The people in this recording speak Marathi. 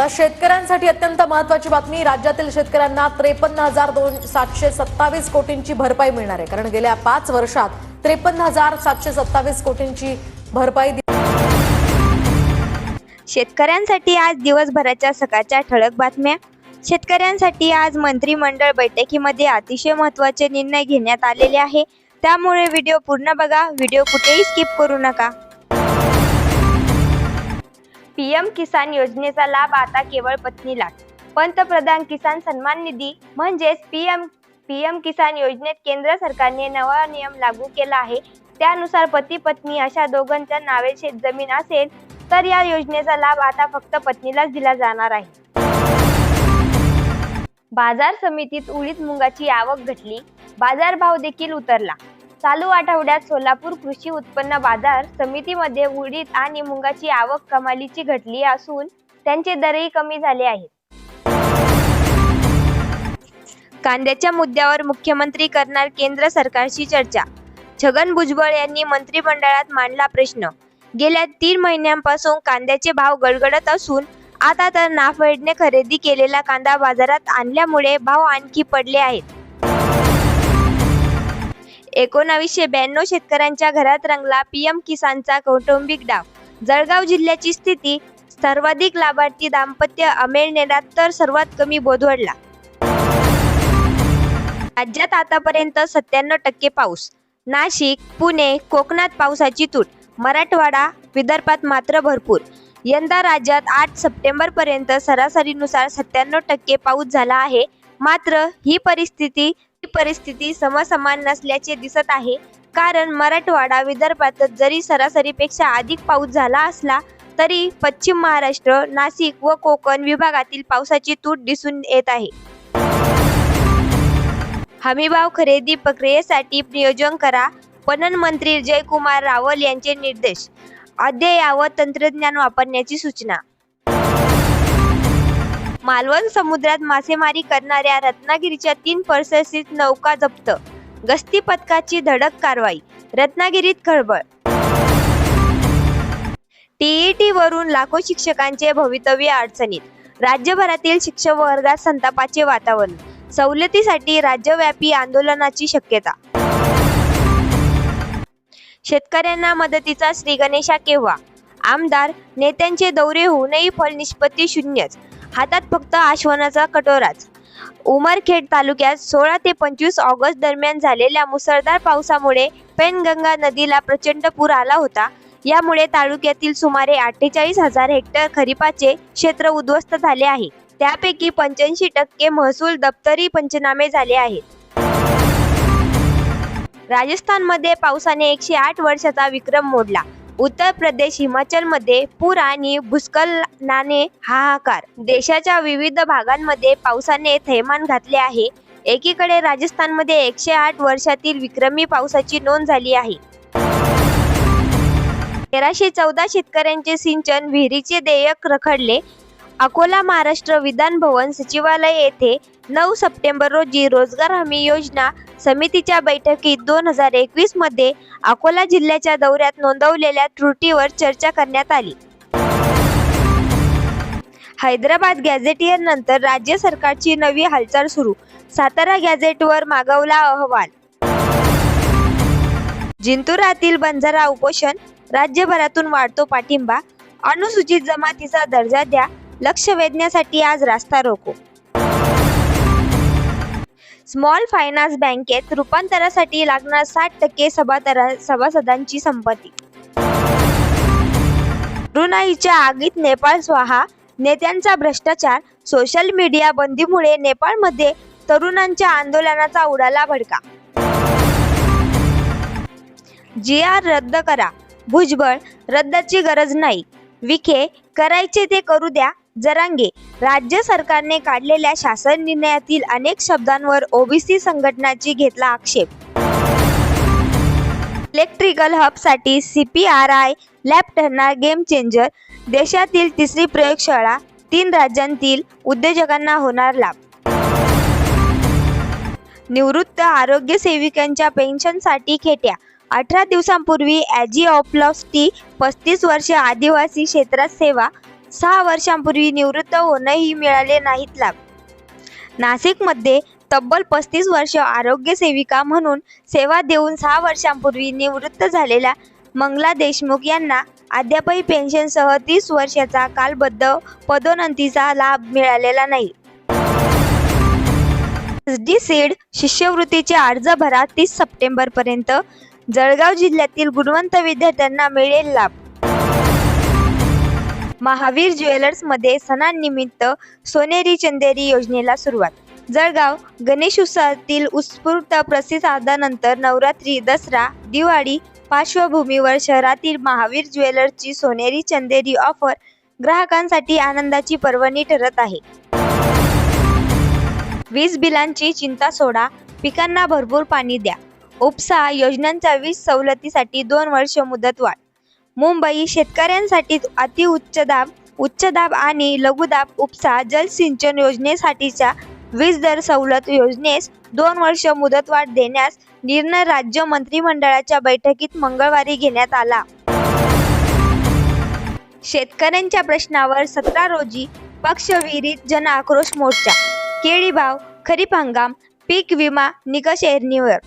आता शेतकऱ्यांसाठी अत्यंत महत्वाची बातमी राज्यातील शेतकऱ्यांना त्रेपन्न हजार दोन सातशे सत्तावीस कोटींची भरपाई मिळणार आहे. कारण गेल्या पाच वर्षात त्रेपन्न हजार सातशे सत्तावीस कोटींची भरपाई शेतकऱ्यांसाठी आज दिवसभराच्या सकाळच्या ठळक बातम्या. शेतकऱ्यांसाठी आज मंत्रिमंडळ बैठकीमध्ये अतिशय महत्त्वाचे निर्णय घेण्यात आलेले आहे. त्यामुळे व्हिडिओ पूर्ण बघा. व्हिडिओ कुठेही स्किप करू नका. पीएम किसान योजनेचा लाभ आता केवळ पत्नीलाच पंतप्रधान किसान सन्मान निधी म्हणजेच पीएम पीएम किसान योजनेत केंद्र सरकारने नवा नियम लागू केला आहे. त्यानुसार पती पत्नी अशा दोघांच्या नावे शेतजमीन असेल तर या योजनेचा लाभ आता फक्त पत्नीलाच दिला जाणार आहे. बाजार समितीत उडीद मुंगाची आवक घटली. बाजारभाव देखील उतरला. चालू आठवड्यात सोलापूर कृषी उत्पन्न बाजार समितीमध्ये उडीद आणि मुंगाची आवक कमालीची घटली असून त्यांचे दरही कमी झाले आहेत. कांद्याच्या मुद्द्यावर मुख्यमंत्री करणार केंद्र सरकारशी चर्चा. छगन भुजबळ यांनी मंत्रिमंडळात मांडला प्रश्न. गेल्या तीन महिन्यांपासून कांद्याचे भाव गडगडत असून आता तर नाफेडने खरेदी केलेला कांदा बाजारात आणल्यामुळे भाव आणखी पडले आहेत. एकोणावीसशे ब्याण्णव शेतकऱ्यांच्या घरात रंगला पीएम किसानचा कौटुंबिक डाव. जळगाव जिल्ह्याची स्थिती सर्वाधिक लाभार्थी दाम्पत्य अमेळनेरात तर सर्वात कमी बोधवडला. राज्यात आतापर्यंत सत्त्याण्णव टक्के पाऊस. नाशिक पुणे कोकणात पावसाची तूट. मराठवाडा विदर्भात मात्र भरपूर. यंदा राज्यात आठ सप्टेंबर पर्यंत सरासरीनुसार सत्त्याण्णव टक्के पाऊस झाला आहे. मात्र ही परिस्थिती परिस्थिती समसमान नसल्याचे दिसत आहे. कारण मराठवाडा विदर्भात जरी सरासरीपेक्षा अधिक पाऊस झाला असला तरी पश्चिम महाराष्ट्र नाशिक व कोकण विभागातील पावसाची तूट दिसून येत आहे. हमीभाव खरेदी प्रक्रियेसाठी नियोजन करा पणन मंत्री जयकुमार रावल यांचे निर्देश. अद्ययावत तंत्रज्ञान वापरण्याची सूचना. मालवण समुद्रात मासेमारी करणाऱ्या रत्नागिरीच्या तीन पर्ससीत नौका जप्त. गस्ती पथकाची धडक कारवाई रत्नागिरीत खळबळ. टीईटी वरून लाखो शिक्षकांचे भवितव्य अडचणीत. राज्यभरातील शिक्षक वर्गात संतापाचे वातावरण. सवलतीसाठी राज्यव्यापी आंदोलनाची शक्यता. शेतकऱ्यांना मदतीचा श्री गणेशा केव्हा? आमदार नेत्यांचे दौरे होऊनही फल निष्पत्ती शून्यच. हातात फक्त आश्वानाचा कटोराच. उमरखेड तालुक्यात सोळा ते पंचवीस ऑगस्ट दरम्यान झालेल्या मुसळधार पावसामुळे पेनगंगा नदीला प्रचंड पूर आला होता. यामुळे तालुक्यातील सुमारे अठ्ठेचाळीस हजार हेक्टर खरीपाचे क्षेत्र उद्ध्वस्त झाले आहे. त्यापैकी पंच्याऐंशी टक्के महसूल दप्तरी पंचनामे झाले आहेत. राजस्थानमध्ये पावसाने एकशे आठ वर्षाचा विक्रम मोडला. उत्तर प्रदेश हिमाचलमध्ये पूर आणि भूस्खलनाने हाहाकार. देशाच्या विविध भागांमध्ये पावसाने थैमान घातले आहे. एकीकडे राजस्थानमध्ये एकशे आठ वर्षातील विक्रमी पावसाची नोंद झाली आहे. तेराशे चौदा शेतकऱ्यांचे सिंचन विहिरीचे देयक रखडले. अकोला महाराष्ट्र विधान भवन सचिवालय येथे नऊ सप्टेंबर रोजी रोजगार हमी योजना समितीच्या बैठकीत दोन हजार एकवीसमध्ये अकोला जिल्ह्याच्या दौऱ्यात नोंदवलेल्या त्रुटीवर चर्चा करण्यात आली. हैदराबाद गॅझेटियर नंतर राज्य सरकारची नवी हालचाल सुरू सातारा गॅझेटवर मागवला अहवाल. जिंतुरातील बंजारा उपोषण राज्यभरातून वाढतो पाठिंबा अनुसूचित जमातीचा दर्जा द्या लक्ष वेधण्यासाठी आज रास्ता रोको. स्मॉल फायनान्स बँकेत रूपांतरासाठी लागणार साठ टक्के सभातरा सभासदांची संपत्ती. ब्रुनाईच्या आगीत नेपाळ स्वाहा नेत्यांचा भ्रष्टाचार सोशल मीडिया बंदीमुळे नेपाळमध्ये तरुणांच्या आंदोलनाचा उडाला भडका. जी आर रद्द करा. भुजबळ रद्दाची गरज नाही. विखे करायचे ते करू द्या. जरांगे. राज्य सरकारने काढलेल्या शासन निर्णयातील अनेक शब्दांवर ओबीसी संघटनाची घेतला आक्षेप. Electrical हबसाठी C P R I lab ठरणार गेम चेंजर. देशातील तिसरी प्रयोगशाळा तीन राज्यांतील उद्योजकांना होणार लाभ. निवृत्त आरोग्य सेविकांच्या पेन्शनसाठी खेट्या. अठरा दिवसांपूर्वी ॲजिओप्लॉस्टी पस्तीस वर्षे आदिवासी क्षेत्रात सेवा. सहा वर्षांपूर्वी निवृत्त होणंही मिळाले नाहीत लाभ. नाशिकमध्ये तब्बल पस्तीस वर्ष आरोग्य सेविका म्हणून सेवा देऊन सहा वर्षांपूर्वी निवृत्त झालेल्या मंगला देशमुख यांना अद्यापही पेन्शनसह तीस वर्षाचा कालबद्ध पदोन्नतीचा लाभ मिळालेला नाही. डी सीड शिष्यवृत्तीचे अर्ज भरा तीस सप्टेंबरपर्यंत जळगाव जिल्ह्यातील गुणवंत विद्यार्थ्यांना मिळेल लाभ. महावीर ज्वेलर्समध्ये सणांनिमित्त सोनेरी चंदेरी योजनेला सुरुवात. जळगाव गणेशोत्सवातील उत्स्फूर्त प्रतिसादानंतर नवरात्री दसरा दिवाळी पार्श्वभूमीवर शहरातील महावीर ज्वेलर्सची सोनेरी चंदेरी ऑफर ग्राहकांसाठी आनंदाची पर्वणी ठरत आहे. वीज बिलांची चिंता सोडा पिकांना भरपूर पाणी द्या. उपसा योजनांच्या वीज सवलतीसाठी दोन वर्ष मुदतवाढ. मुंबई शेतकऱ्यांसाठी अतिउच्च दाब उच्च दाब आणि लघुदाब उपसा जलसिंचन योजनेसाठीच्या वीज दर सवलत योजनेस दोन वर्ष मुदतवाढ देण्यास निर्णय राज्य मंत्रिमंडळाच्या बैठकीत मंगळवारी घेण्यात आला. शेतकऱ्यांच्या प्रश्नावर सतरा रोजी पक्षविरहित जन आक्रोश मोर्चा केळीभाव खरीप हंगाम पीक विमा निकष एरणीवर